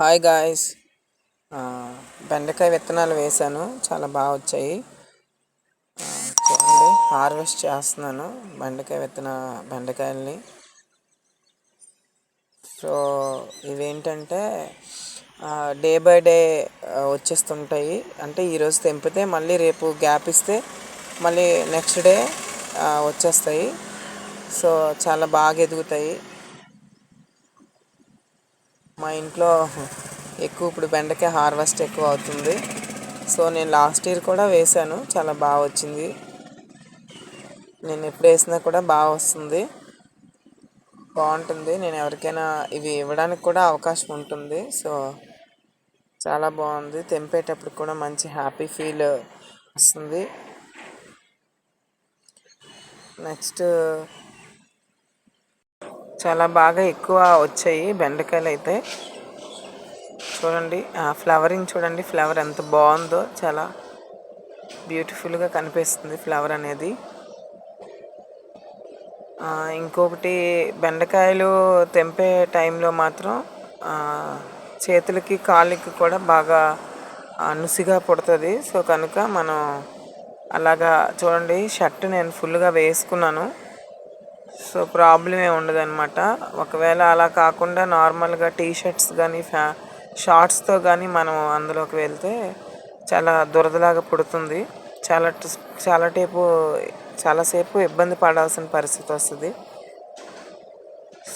Hi guys. బెండకాయ విత్తనాలు వేశాను. చాలా బాగా వచ్చాయి. చూడండి హార్వెస్ట్ చేస్తున్నాను బెండకాయ విత్తన బెండకాయల్ని. సో ఇవేంటంటే డే బై డే వచ్చేస్తుంటాయి. అంటే ఈరోజు తెంపితే మళ్ళీ రేపు గ్యాప్ ఇస్తే మళ్ళీ నెక్స్ట్ డే వచ్చేస్తాయి. సో చాలా బాగా ఎదుగుతాయి. మా ఇంట్లో ఎక్కువ ఇప్పుడు బెండకాయ హార్వెస్ట్ ఎక్కువ అవుతుంది. సో నేను లాస్ట్ ఇయర్ కూడా వేశాను. చాలా బాగా వచ్చింది. నేను ఎప్పుడు వేసినా కూడా బాగా వస్తుంది. బాగుంటుంది. నేను ఎవరికైనా ఇవి ఇవ్వడానికి కూడా అవకాశం ఉంటుంది. సో చాలా బాగుంది. తెంపేటప్పుడు కూడా మంచి హ్యాపీ ఫీల్ వస్తుంది. నెక్స్ట్ చాలా బాగా ఎక్కువ వచ్చాయి బెండకాయలు అయితే. చూడండి ఫ్లవరింగ్ చూడండి ఫ్లవర్ ఎంత బాగుందో చాలా బ్యూటిఫుల్గా కనిపిస్తుంది ఫ్లవర్ అనేది. ఇంకొకటి బెండకాయలు తెంపే టైంలో మాత్రం చేతులకి కాళ్ళకి కూడా బాగా అనుసిగా పుడుతుంది. సో కనుక మనం అలాగా చూడండి షర్ట్ నేను ఫుల్గా వేసుకున్నాను. సో ప్రాబ్లం ఏమి ఉండదు అనమాట ఒకవేళ అలా కాకుండా నార్మల్గా టీ షర్ట్స్ కానీ ఫ్యా షార్ట్స్తో కానీ మనం అందులోకి వెళ్తే చాలా దురదలాగా పుడుతుంది. చాలా చాలా టేపు చాలాసేపు ఇబ్బంది పడాల్సిన పరిస్థితి వస్తుంది.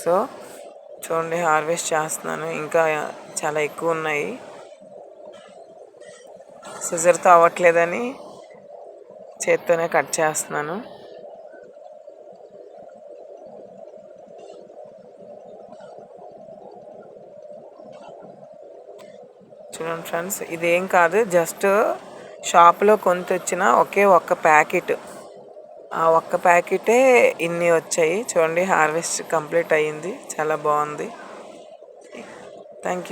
సో చూడండి హార్వెస్ట్ చేస్తున్నాను. ఇంకా చాలా ఎక్కువ ఉన్నాయి. సిజర్తో అవ్వట్లేదని చేత్తోనే కట్ చేస్తున్నాను. చూడండి ఫ్రెండ్స్ ఇదేం కాదు జస్ట్ షాప్లో కొంత వచ్చిన ఒకే ఒక్క ప్యాకెట్. ఆ ఒక్క ప్యాకెటే ఇన్ని వచ్చాయి. చూడండి హార్వెస్ట్ కంప్లీట్ అయ్యింది. చాలా బాగుంది. Thank you